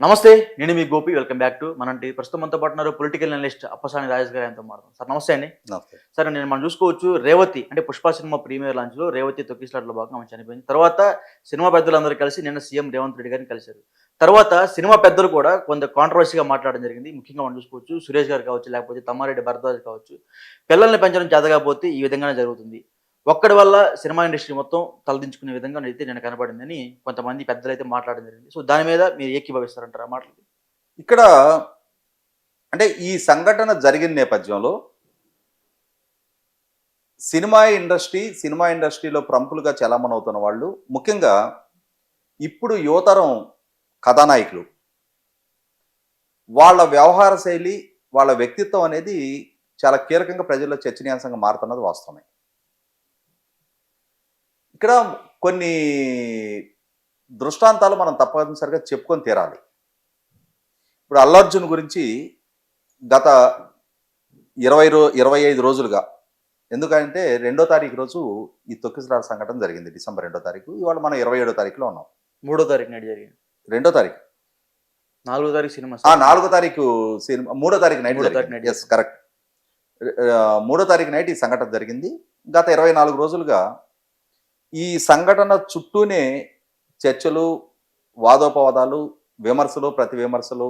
నమస్తే నేను మీ గోపి వెల్కమ్ బ్యాక్ టు మనంటి ప్రస్తుతం మనతో పాటు ఉన్నారు పొలిటికల్ అనలిస్ట్ అప్పసాని రాజేష్ గారు ఎంతో మాట్లాడుతాం సార్ నమస్తే అండి. సార్ నేను మనం చూసుకోవచ్చు రేవతి అంటే పుష్ప సినిమా ప్రీమియర్ లాంచ్లో రేవతి తొక్కిస్లాట్లో భాగంగా ఆమె చనిపోయింది. తర్వాత సినిమా పెద్దలందరూ కలిసి నిన్న సీఎం రేవంత్ రెడ్డి గారిని కలిశారు. తర్వాత సినిమా పెద్దలు కూడా కొంత కాంట్రవర్సీగా మాట్లాడడం జరిగింది. ముఖ్యంగా మనం చూసుకోవచ్చు సురేష్ గారు కావచ్చు లేకపోతే తమ్మారెడ్డి భరద్వాజ్ కావచ్చు పిల్లల్ని పెంచడం చేతకపోతే ఈ విధంగానే జరుగుతుంది. ఒక్కడి వల్ల సినిమా ఇండస్ట్రీ మొత్తం తలదించుకునే విధంగా అయితే నేను కనబడిందని కొంతమంది పెద్దలు అయితే మాట్లాడడం జరిగింది. సో దాని మీద మీరు ఏకీభవిస్తారంటారా ఆ మాటలు ఇక్కడ అంటే ఈ సంఘటన జరిగిన నేపథ్యంలో సినిమా ఇండస్ట్రీ సినిమా ఇండస్ట్రీలో ప్రముఖులుగా చలామణి అవుతున్న వాళ్ళు ముఖ్యంగా ఇప్పుడు యువతరం కథానాయకులు. వాళ్ళ వ్యవహార శైలి వాళ్ళ వ్యక్తిత్వం అనేది చాలా కీలకంగా ప్రజల్లో చర్చనీయాంశంగా మారుతున్నది వాస్తవమే. ఇక్కడ కొన్ని దృష్టాంతాలు మనం తప్పనిసరిగా చెప్పుకొని తీరాలి. ఇప్పుడు అల్లు అర్జున్ గురించి గత ఇరవై రో ఇరవై ఐదు రోజులుగా ఎందుకంటే రెండో తారీఖు రోజు ఈ తొక్కిసలాట సంఘటన జరిగింది డిసెంబర్ రెండో తారీఖు. ఇవాళ మనం ఇరవై ఏడో తారీఖులో ఉన్నాం. మూడో తారీఖు నాడు జరిగింది. రెండో తారీఖు. నాలుగో తారీఖు సినిమా నాలుగో తారీఖు సినిమా మూడో తారీఖు నైట్ ఎస్ కరెక్ట్ మూడో తారీఖు నైట్ ఈ సంఘటన జరిగింది. గత ఇరవై నాలుగు రోజులుగా ఈ సంఘటన చుట్టూనే చర్చలు వాదోపవాదాలు విమర్శలు ప్రతి విమర్శలు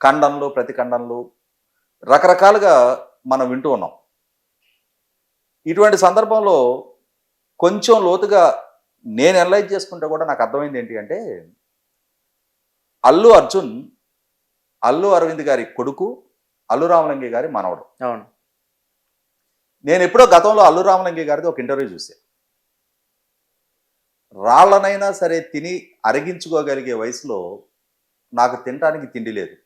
ఖండనలు ప్రతి ఖండనలు రకరకాలుగా మనం వింటూ ఉన్నాం. ఇటువంటి సందర్భంలో కొంచెం లోతుగా నేను అనలైజ్ చేసుకుంటే కూడా నాకు అర్థమైంది ఏంటి అంటే అల్లు అర్జున్ అల్లు అరవింద్ గారి కొడుకు అల్లు రామలింగి గారి మనవడు. అవును. నేను ఎప్పుడో గతంలో అల్లు రామలింగి గారిది ఒక ఇంటర్వ్యూ చూశాను రాళ్ళనైనా సరే తిని అరిగించుకోగలిగే వయసులో నాకు తినడానికి తిండి లేదు.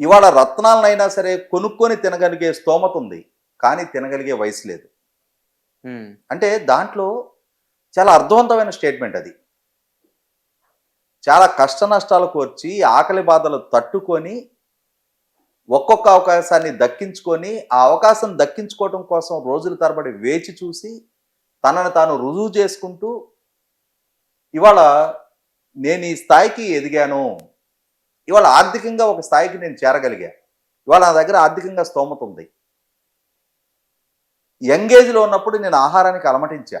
ఇవాళ రత్నాలనైనా సరే కొనుక్కొని తినగలిగే స్తోమత ఉంది కానీ తినగలిగే వయసు లేదు. అంటే దాంట్లో చాలా అర్థవంతమైన స్టేట్మెంట్ అది. చాలా కష్ట నష్టాలు కోర్చి ఆకలి బాధలు తట్టుకొని ఒక్కొక్క అవకాశాన్ని దక్కించుకొని ఆ అవకాశం దక్కించుకోవడం కోసం రోజుల తరబడి వేచి చూసి తనను తాను రుజువు చేసుకుంటూ ఇవాళ నేను ఈ స్థాయికి ఎదిగాను. ఇవాళ ఆర్థికంగా ఒక స్థాయికి నేను చేరగలిగా. ఇవాళ నా దగ్గర ఆర్థికంగా స్తోమత ఉంది. యంగేజ్లో ఉన్నప్పుడు నేను ఆహారానికి అలమటించా.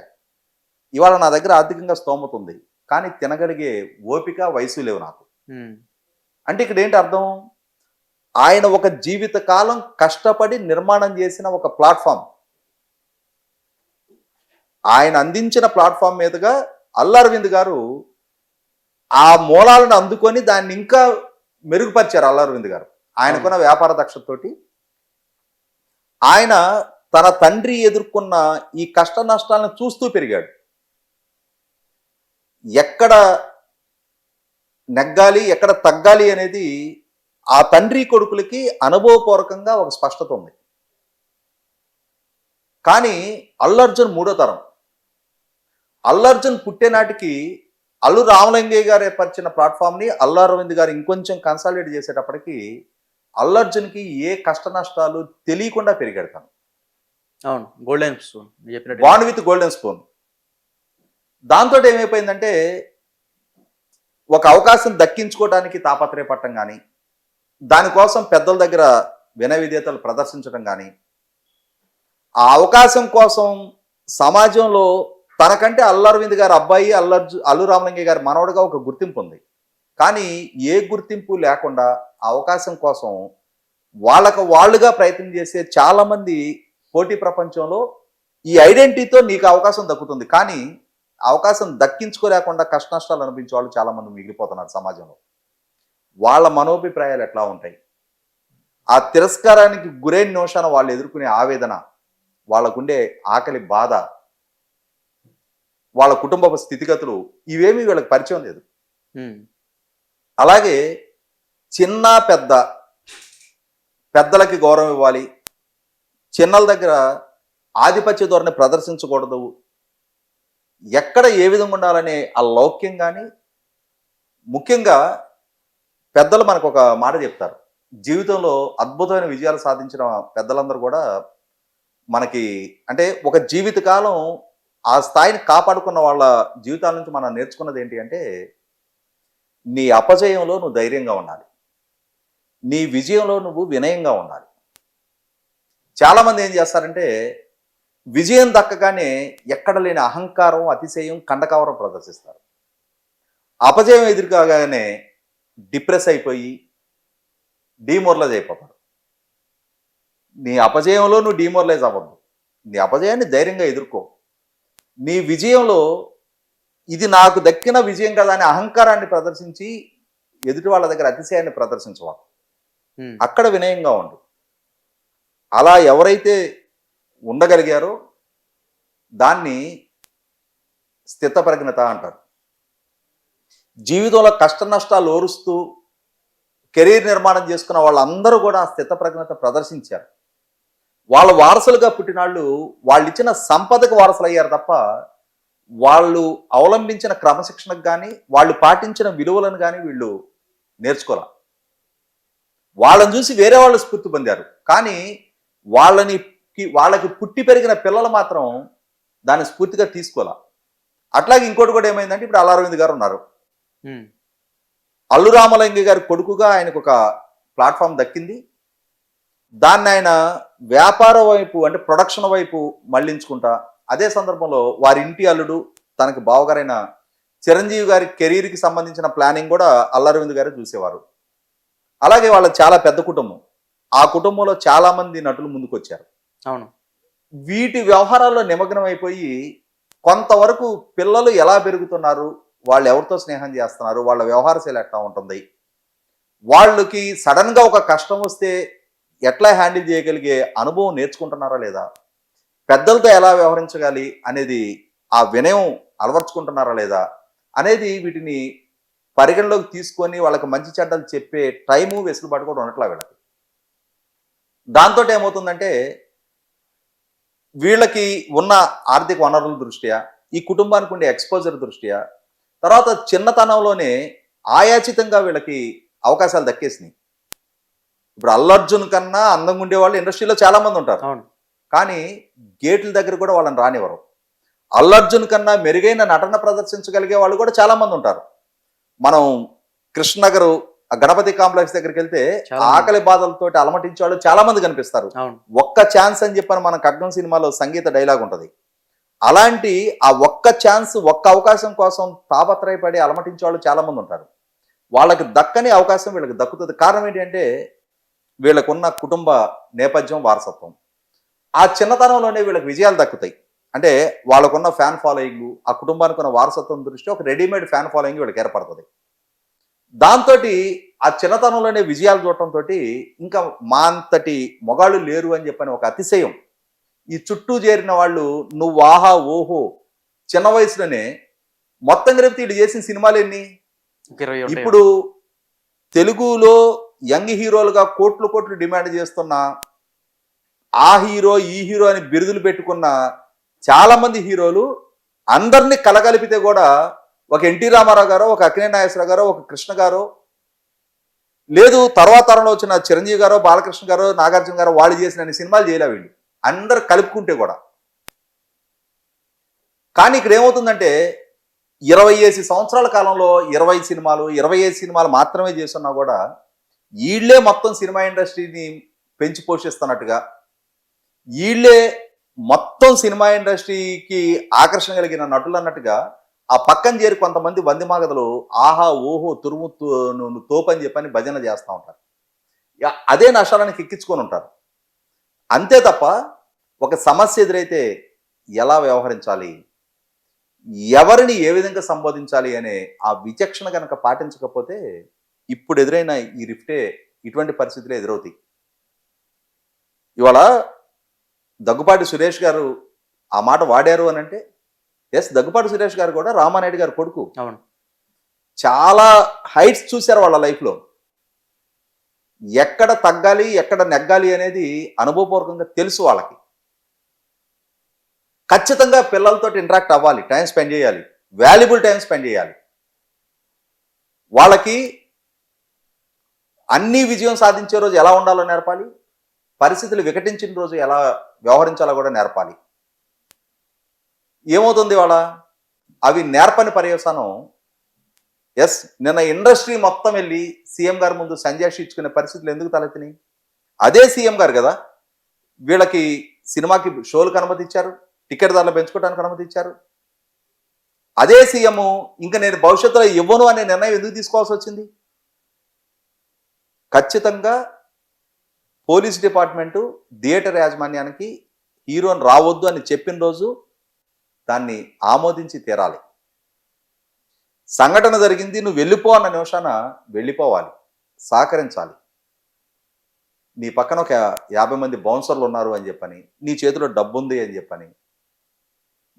ఇవాళ నా దగ్గర ఆర్థికంగా స్తోమత ఉంది. కానీ తినగలిగే ఓపిక వయసు లేవు నాకు. అంటే ఇక్కడ ఏంటి అర్థం? ఆయన ఒక జీవిత కాలం కష్టపడి నిర్మాణం చేసిన ఒక ప్లాట్ఫామ్. ఆయన అందించిన ప్లాట్ఫామ్ మీదుగా అల్లరవింద్ గారు ఆ మూలాలను అందుకొని దాన్ని ఇంకా మెరుగుపరిచారు అల్లరవింద్ గారు. ఆయనకున్న వ్యాపార దక్షతతోటి. ఆయన తన తండ్రి ఎదుర్కొన్న ఈ కష్ట నష్టాలను చూస్తూ పెరిగాడు. ఎక్కడ నెగ్గాలి ఎక్కడ తగ్గాలి అనేది ఆ తండ్రి కొడుకులకి అనుభవపూర్వకంగా ఒక స్పష్టత ఉంది. కానీ అల్లర్జున్ మూడో తరం. అల్లర్జున్ పుట్టే నాటికి అల్లు రామలింగయ్య గారు ఏర్పరిచిన ప్లాట్ఫామ్ని అల్లు అరవింద్ గారు ఇంకొంచెం కన్సాలిడేట్ చేసేటప్పటికి అల్లర్జున్కి ఏ కష్ట నష్టాలు తెలియకుండా పెరిగాడు తను. అవును గోల్డెన్ స్టోన్ మీరు చెప్పినట్టు. బాండ్ విత్ గోల్డెన్ స్పూన్ దాంతో ఏమైపోయిందంటే ఒక అవకాశం దక్కించుకోవడానికి తాపత్రయపడటం కానీ దానికోసం పెద్దల దగ్గర వినయ విధేతలు ప్రదర్శించడం కానీ ఆ అవకాశం కోసం సమాజంలో తనకంటే అల్లరవింద్ గారు అబ్బాయి అల్లర్జు అల్లు రామలింగయ్య గారి మనవడుగా ఒక గుర్తింపు ఉంది. కానీ ఏ గుర్తింపు లేకుండా ఆ అవకాశం కోసం వాళ్ళకు వాళ్ళుగా ప్రయత్నం చేసే చాలామంది పోటీ ప్రపంచంలో ఈ ఐడెంటిటీతో నీకు అవకాశం దక్కుతుంది. కానీ అవకాశం దక్కించుకోలేకుండా కష్ట నష్టాలు అనిపించే వాళ్ళు చాలామంది మిగిలిపోతున్నారు సమాజంలో. వాళ్ళ మనోభిప్రాయాలు ఎట్లా ఉంటాయి? ఆ తిరస్కారానికి గురైన నిమిషాన వాళ్ళు ఎదుర్కొనే ఆవేదన వాళ్ళకుండే ఆకలి బాధ వాళ్ళ కుటుంబ స్థితిగతులు ఇవేమీ వీళ్ళకి పరిచయం లేదు. అలాగే చిన్న పెద్ద పెద్దలకి గౌరవం ఇవ్వాలి చిన్నల దగ్గర ఆధిపత్య ధోరణి ప్రదర్శించకూడదు ఎక్కడ ఏ విధంగా ఉండాలనే ఆ లౌక్యం కానీ ముఖ్యంగా పెద్దలు మనకు ఒక మాట చెప్తారు. జీవితంలో అద్భుతమైన విజయాలు సాధించిన పెద్దలందరూ కూడా మనకి అంటే ఒక జీవితకాలం ఆ స్థాయిని కాపాడుకున్న వాళ్ళ జీవితాల నుంచి మనం నేర్చుకున్నది ఏంటి అంటే నీ అపజయంలో నువ్వు ధైర్యంగా ఉండాలి. నీ విజయంలో నువ్వు వినయంగా ఉండాలి. చాలామంది ఏం చేస్తారంటే విజయం దక్కగానే ఎక్కడ లేని అహంకారం అతిశయం కండకవరం ప్రదర్శిస్తారు. అపజయం ఎదురుకాగానే డిప్రెస్ అయిపోయి డీమోర్లైజ్ అయిపోతారు. నీ అపజయంలో నువ్వు డీమోర్లైజ్ అవ్వద్దు. నీ అపజయాన్ని ధైర్యంగా ఎదుర్కో. నీ విజయంలో ఇది నాకు దక్కిన విజయం కదా అని అహంకారాన్ని ప్రదర్శించి ఎదుటి వాళ్ళ దగ్గర అతిశయాన్ని ప్రదర్శించవా? ఉమ్, అక్కడ వినయంగా ఉండు. అలా ఎవరైతే ఉండగలిగారో దాన్ని స్థితప్రజ్ఞత అంటారు. జీవితంలో కష్ట నష్టాలు ఓరుస్తూ కెరీర్ నిర్మాణం చేసుకున్న వాళ్ళందరూ కూడా ఆ స్థితప్రజ్ఞత ప్రదర్శించారు. వాళ్ళ వారసులుగా పుట్టినాళ్ళు వాళ్ళు ఇచ్చిన సంపదకు వారసులు అయ్యారు తప్ప వాళ్ళు అవలంబించిన క్రమశిక్షణకు కానీ వాళ్ళు పాటించిన విలువలను కానీ వీళ్ళు నేర్చుకోవాలి వాళ్ళని చూసి వేరే వాళ్ళు స్ఫూర్తి పొందారు. కానీ వాళ్ళని వాళ్ళకి పుట్టి పెరిగిన పిల్లలు మాత్రం దాన్ని స్ఫూర్తిగా తీసుకోవాల అట్లాగే ఇంకోటి కూడా ఏమైందంటే ఇప్పుడు అల్లారవింద్ గారు ఉన్నారు. అల్లు రామలింగ గారి కొడుకుగా ఆయనకు ఒక ప్లాట్ఫామ్ దక్కింది. దాన్ని ఆయన వ్యాపార వైపు అంటే ప్రొడక్షన్ వైపు మళ్ళించుకుంటా అదే సందర్భంలో వారి ఇంటి అల్లుడు తనకి బావగారైన చిరంజీవి గారి కెరీర్కి సంబంధించిన ప్లానింగ్ కూడా అల్లరవింద్ గారు చూసేవారు. అలాగే వాళ్ళ చాలా పెద్ద కుటుంబం. ఆ కుటుంబంలో చాలా మంది నటులు ముందుకొచ్చారు. అవును. వీటి వ్యవహారాల్లో నిమగ్నం అయిపోయి కొంతవరకు పిల్లలు ఎలా పెరుగుతున్నారు వాళ్ళు ఎవరితో స్నేహం చేస్తున్నారు వాళ్ళ వ్యవహార శైలి ఎట్లా ఉంటుంది? వాళ్ళకి సడన్గా ఒక కష్టం వస్తే ఎట్లా హ్యాండిల్ చేయగలిగే అనుభవం నేర్చుకుంటున్నారా లేదా? పెద్దలతో ఎలా వ్యవహరించగాలి అనేది ఆ వినయం అలవర్చుకుంటున్నారా లేదా అనేది వీటిని పరిగణలోకి తీసుకొని వాళ్ళకి మంచి చెడ్డలు చెప్పే టైము వెసులుబాటు కూడా ఉండట్లా వీళ్ళకి. దాంతో ఏమవుతుందంటే వీళ్ళకి ఉన్న ఆర్థిక వనరుల దృష్ట్యా ఈ కుటుంబానికి ఉండే ఎక్స్పోజర్ దృష్ట్యా తర్వాత చిన్నతనంలోనే ఆయాచితంగా వీళ్ళకి అవకాశాలు దక్కేసినాయి. ఇప్పుడు అల్లర్జున్ కన్నా అందంగా ఉండే వాళ్ళు ఇండస్ట్రీలో చాలా మంది ఉంటారు. కానీ గేట్ల దగ్గర కూడా వాళ్ళని రానివ్వరు. అల్లర్జున్ కన్నా మెరుగైన నటన ప్రదర్శించగలిగే వాళ్ళు కూడా చాలా మంది ఉంటారు. మనం కృష్ణనగర్ ఆ గణపతి కాంప్లెక్స్ దగ్గరికి వెళ్తే. ఆకలి బాధలతో అలమటించే వాళ్ళు చాలా మంది కనిపిస్తారు. ఒక్క ఛాన్స్ అని చెప్పని మన ఖడ్గం సినిమాలో సంగీత డైలాగ్ ఉంటది. అలాంటి ఆ ఒక్క ఛాన్స్ ఒక్క అవకాశం కోసం తాపత్రయపడి అలమటించే వాళ్ళు చాలా మంది ఉంటారు. వాళ్ళకి దక్కని అవకాశం వీళ్ళకి దక్కుతుంది. కారణం ఏంటంటే వీళ్ళకున్న కుటుంబ నేపథ్యం వారసత్వం. ఆ చిన్నతనంలోనే వీళ్ళకి విజయాలు దక్కుతాయి. అంటే వాళ్ళకున్న ఫ్యాన్ ఫాలోయింగ్ ఆ కుటుంబానికి ఉన్న వారసత్వం దృష్టి ఒక రెడీమేడ్ ఫ్యాన్ ఫాలోయింగ్ వీళ్ళకి ఏర్పడుతుంది. దాంతో ఆ చిన్నతనంలోనే విజయాలు చూడటంతో ఇంకా మా అంతటి మొగాళ్ళు లేరు అని చెప్పని ఒక అతిశయం. ఈ చుట్టూ చేరిన వాళ్ళు నువ్వు ఆహా ఓహో చిన్న వయసులోనే మొత్తం కలిపితే వీళ్ళు చేసిన సినిమాలు ఎన్ని? ఇప్పుడు తెలుగులో యంగ్ హీరోలుగా కోట్లు కోట్లు డిమాండ్ చేస్తున్న ఆ హీరో ఈ హీరో అని బిరుదులు పెట్టుకున్న చాలామంది హీరోలు అందరినీ కలగలిపితే కూడా ఒక ఎన్టీ రామారావు గారు ఒక అక్కినే నాగేశ్వరరావు గారు ఒక కృష్ణ గారు లేదు తర్వాత తరంలో వచ్చిన చిరంజీవి గారు బాలకృష్ణ గారు నాగార్జున గారు వాళ్ళు చేసిన సినిమాలు చేయలే వీళ్ళు. అందరు కలుపుకుంటే కూడా. కానీ ఇక్కడ ఏమవుతుందంటే ఇరవై ఏసి సంవత్సరాల కాలంలో ఇరవై సినిమాలు ఇరవై ఐదు సినిమాలు మాత్రమే చేస్తున్నా కూడా వీళ్ళే మొత్తం సినిమా ఇండస్ట్రీని పెంచి పోషిస్తున్నట్టుగా వీళ్ళే మొత్తం సినిమా ఇండస్ట్రీకి ఆకర్షణ కలిగిన నటులు అన్నట్టుగా ఆ పక్కన చేరి కొంతమంది వందిమాగదులు ఆహా ఓహో తురుము నువ్వు తోపని చెప్పని భజన చేస్తూ ఉంటారు. అదే నష్టాలను ఎక్కించుకొని ఉంటారు. అంతే తప్ప ఒక సమస్య ఎదురైతే ఎలా వ్యవహరించాలి? ఎవరిని ఏ విధంగా సంబోధించాలి అనే ఆ విచక్షణ కనుక పాటించకపోతే ఇప్పుడు ఎదురైన ఈ రిఫ్టే ఇటువంటి పరిస్థితులు ఎదురవుతాయి. ఇవాళ దగ్గుపాటి సురేష్ గారు ఆ మాట వాడారు అని అంటే ఎస్ దగ్గుపాటి సురేష్ గారు కూడా రామానాయుడు గారు కొడుకు. అవును. చాలా హైట్స్ చూశారు వాళ్ళ లైఫ్లో. ఎక్కడ తగ్గాలి ఎక్కడ నెగ్గాలి అనేది అనుభవపూర్వకంగా తెలుసు వాళ్ళకి. ఖచ్చితంగా పిల్లలతో ఇంటరాక్ట్ అవ్వాలి టైం స్పెండ్ చేయాలి వాల్యుబుల్ టైం స్పెండ్ చేయాలి. వాళ్ళకి అన్ని విజయం సాధించే రోజు ఎలా ఉండాలో నేర్పాలి? పరిస్థితులు వికటించిన రోజు ఎలా వ్యవహరించాలో కూడా నేర్పాలి. ఏమవుతుంది వాళ్ళ అవి నేర్పని పర్యవసానం ఎస్ నిన్న ఇండస్ట్రీ మొత్తం వెళ్ళి సీఎం గారి ముందు సంజాషి ఇచ్చుకునే పరిస్థితులు ఎందుకు తలెత్తినాయి? అదే సీఎం గారు కదా వీళ్ళకి సినిమాకి షోలకు అనుమతి ఇచ్చారు టికెట్ ధరలు పెంచుకోవడానికి అనుమతి ఇచ్చారు. అదే సీఎం ఇంకా నేను భవిష్యత్తులో ఇవ్వను అనే నిర్ణయం ఎందుకు తీసుకోవాల్సి వచ్చింది? ఖచ్చితంగా పోలీస్ డిపార్ట్మెంటు థియేటర్ యాజమాన్యానికి హీరోని రావద్దు అని చెప్పిన రోజు దాన్ని ఆమోదించి తీరాలి. సంఘటన జరిగింది నువ్వు వెళ్ళిపో అన్న నిమిషాన వెళ్ళిపోవాలి సహకరించాలి. నీ పక్కన ఒక యాభై మంది బౌన్సర్లు ఉన్నారు అని చెప్పని నీ చేతిలో డబ్బు ఉంది అని చెప్పని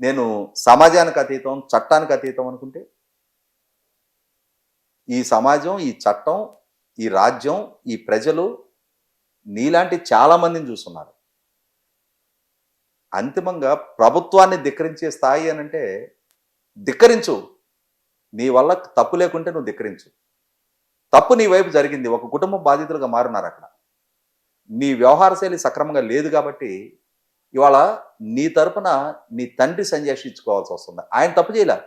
నేను సమాజానికి అతీతం చట్టానికి అతీతం అనుకుంటే ఈ సమాజం ఈ చట్టం ఈ రాజ్యం ఈ ప్రజలు నీలాంటి చాలామందిని చూస్తున్నారు. అంతిమంగా ప్రభుత్వాన్ని ధిక్కరించే స్థాయి అని అంటే ధిక్కరించు. నీ వల్ల తప్పు లేకుంటే నువ్వు ధిక్కరించు. తప్పు నీ వైపు జరిగింది ఒక కుటుంబం బాధితులుగా మారున్నారు అక్కడ. నీ వ్యవహార శైలి సక్రమంగా లేదు కాబట్టి ఇవాళ నీ తరపున నీ తండ్రి సంజాషించుకోవాల్సి వస్తుంది. ఆయన తప్పు చేయలే.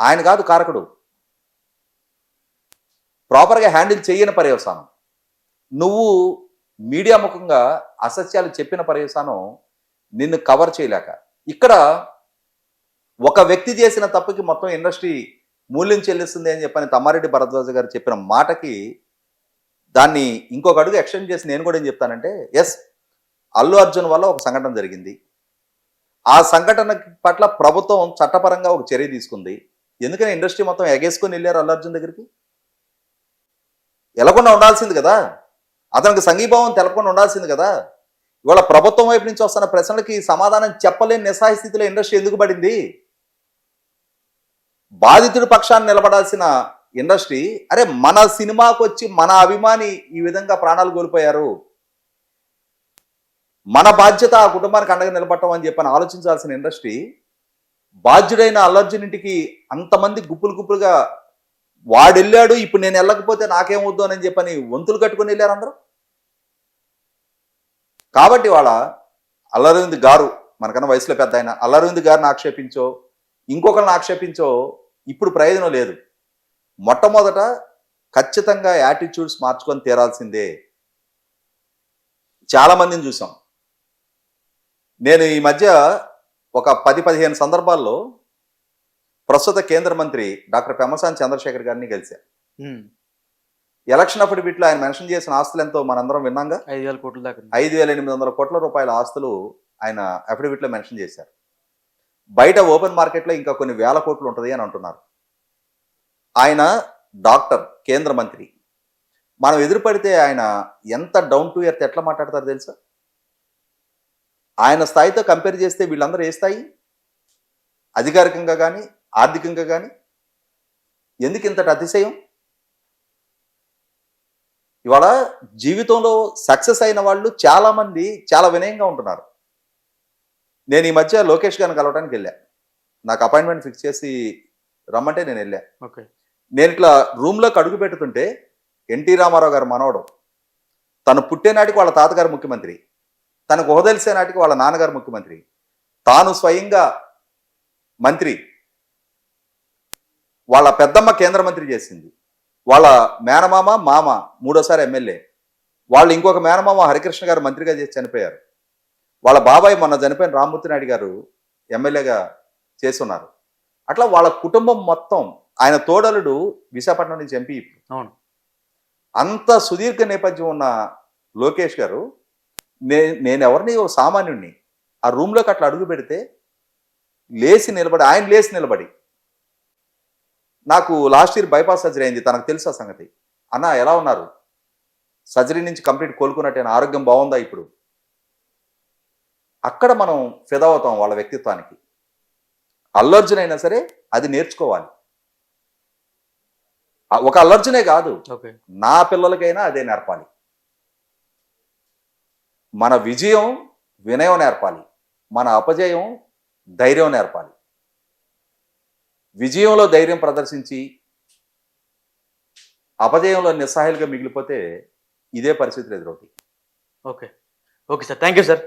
ఆయన కాదు కారకుడు. ప్రాపర్గా హ్యాండిల్ చేయని పర్యవసానం. నువ్వు మీడియా ముఖంగా అసత్యాలు చెప్పిన పర్యవసానం నిన్ను కవర్ చేయలేక. ఇక్కడ ఒక వ్యక్తి చేసిన తప్పుకి మొత్తం ఇండస్ట్రీ మూల్యం చెల్లిస్తుంది అని చెప్పని తమ్మారెడ్డి భరద్వాజ గారు చెప్పిన మాటకి దాన్ని ఇంకొక అడుగు ఎక్స్టెండ్ చేసి నేను కూడా ఏం చెప్తానంటే ఎస్ అల్లు అర్జున్ వల్ల ఒక సంఘటన జరిగింది. ఆ సంఘటన పట్ల ప్రభుత్వం చట్టపరంగా ఒక చర్య తీసుకుంది. ఎందుకని ఇండస్ట్రీ మొత్తం ఎగేసుకొని వెళ్ళారు అల్లు అర్జున్ దగ్గరికి? వెళ్ళకుండా ఉండాల్సింది కదా? అతనికి సంఘీభావం తెలపకుండా ఉండాల్సింది కదా? ఇవాళ ప్రభుత్వం వైపు నుంచి వస్తున్న ప్రశ్నలకి సమాధానం చెప్పలేని నిస్సహాయ స్థితిలో ఇండస్ట్రీ ఎందుకు పడింది? బాధితుడి పక్షాన్ని నిలబడాల్సిన ఇండస్ట్రీ అరే మన సినిమాకు వచ్చి మన అభిమాని ఈ విధంగా ప్రాణాలు కోల్పోయారు. మన బాధ్యత ఆ కుటుంబానికి అండగా నిలబడటం అని చెప్పని ఆలోచించాల్సిన ఇండస్ట్రీ బాధ్యుడైన అల్లర్జున్ ఇంటికి అంతమంది గుప్పులు గుప్పులుగా వాడు వెళ్ళాడు ఇప్పుడు నేను వెళ్ళకపోతే నాకేమవుద్దు అని చెప్పని వంతులు కట్టుకుని వెళ్ళారు అందరూ. కాబట్టి వాళ్ళ అల్లరవింద్ గారు మనకన్నా వయసులో పెద్ద ఆయన అల్లరవింద్ గారిని ఆక్షేపించో ఇంకొకరిని ఆక్షేపించో ఇప్పుడు ప్రయోజనం లేదు. మొట్టమొదట ఖచ్చితంగా యాటిట్యూడ్స్ మార్చుకొని తీరాల్సిందే. చాలా మందిని చూసాం. నేను ఈ మధ్య ఒక పది పదిహేను సందర్భాల్లో ప్రస్తుత కేంద్ర మంత్రి డాక్టర్ పెమ్మసాని చంద్రశేఖర్ గారిని కలిశాను ఉమ్. ఎలక్షన్ అఫిడవిట్లో ఆయన మెన్షన్ చేసిన ఆస్తులు ఎంతో మనందరం విన్నాంగా? ఐదు వేల కోట్ల దాకా. ఐదు వేల ఎనిమిది వందల కోట్ల రూపాయల ఆస్తులు ఆయన అఫిడవిట్లో మెన్షన్ చేశారు. బయట ఓపెన్ మార్కెట్లో ఇంకా కొన్ని వేల కోట్లు ఉంటుంది అని అంటున్నారు. ఆయన డాక్టర్ కేంద్ర మంత్రి. మనం ఎదురుపడితే ఆయన ఎంత డౌన్ టు ఎర్త్ ఎట్లా మాట్లాడతారు తెలుసా? ఆయన స్థాయితో కంపేర్ చేస్తే వీళ్ళందరూ ఏ స్థాయి? అధికారికంగా కానీ ఆర్థికంగా కానీ ఎందుకు ఇంతటి అతిశయం? ఇవాళ జీవితంలో సక్సెస్ అయిన వాళ్ళు చాలా మంది చాలా వినయంగా ఉంటున్నారు. నేను ఈ మధ్య లోకేష్ గారిని కలవడానికి వెళ్ళా. నాకు అపాయింట్మెంట్ ఫిక్స్ చేసి రమ్మంటే నేను వెళ్ళా. ఓకే. నేను ఇట్లా రూమ్లోకి అడుగు పెడుతుంటే ఎన్టీ రామారావు గారు మనవడు తను పుట్టే నాటికి వాళ్ళ తాతగారు ముఖ్యమంత్రి తనకు హోదలిసే నాటికి వాళ్ళ నాన్నగారు ముఖ్యమంత్రి తాను స్వయంగా మంత్రి వాళ్ళ పెద్దమ్మ కేంద్ర మంత్రి చేసింది. వాళ్ళ మేనమామ మామ మూడోసారి ఎమ్మెల్యే. వాళ్ళు ఇంకొక మేనమామ హరికృష్ణ గారు మంత్రిగా చేసి చనిపోయారు. వాళ్ళ బాబాయ్ మొన్న చనిపోయిన రామ్మూర్తి నాయుడు గారు ఎమ్మెల్యేగా చేస్తున్నారు అట్లా వాళ్ళ కుటుంబం మొత్తం ఆయన తోడలుడు విశాఖపట్నం నుంచి ఎంపీ ఇప్పుడు. అవును. అంత సుదీర్ఘ నేపథ్యం ఉన్న లోకేష్ గారు నే నేను ఎవరిని ఓ సామాన్యుణ్ణి ఆ రూమ్లోకి అట్లా అడుగు పెడితే లేచి నిలబడి ఆయన లేచి నిలబడి నాకు లాస్ట్ ఇయర్ బైపాస్ సర్జరీ అయింది తనకు తెలుసు సంగతి. అన్న ఎలా ఉన్నారు? సర్జరీ నుంచి కంప్లీట్ కోలుకున్నట్టు ఆరోగ్యం బాగుందా ఇప్పుడు? అక్కడ మనం ఫిదా అవుతాం వాళ్ళ వ్యక్తిత్వానికి. అల్లర్జున్ అయినా సరే అది నేర్చుకోవాలి. ఒక అల్లర్జునే కాదు. ఓకే. నా పిల్లలకైనా అదే నేర్పాలి. మన విజయం వినయం నేర్పాలి. మన అపజయం ధైర్యం నేర్పాలి. విజయంలో ధైర్యం ప్రదర్శించి అపజయంలో నిస్సహాయాలుగా మిగిలిపోతే ఇదే పరిస్థితులు ఎదురవుతాయి. Okay. Okay sir. Thank you sir.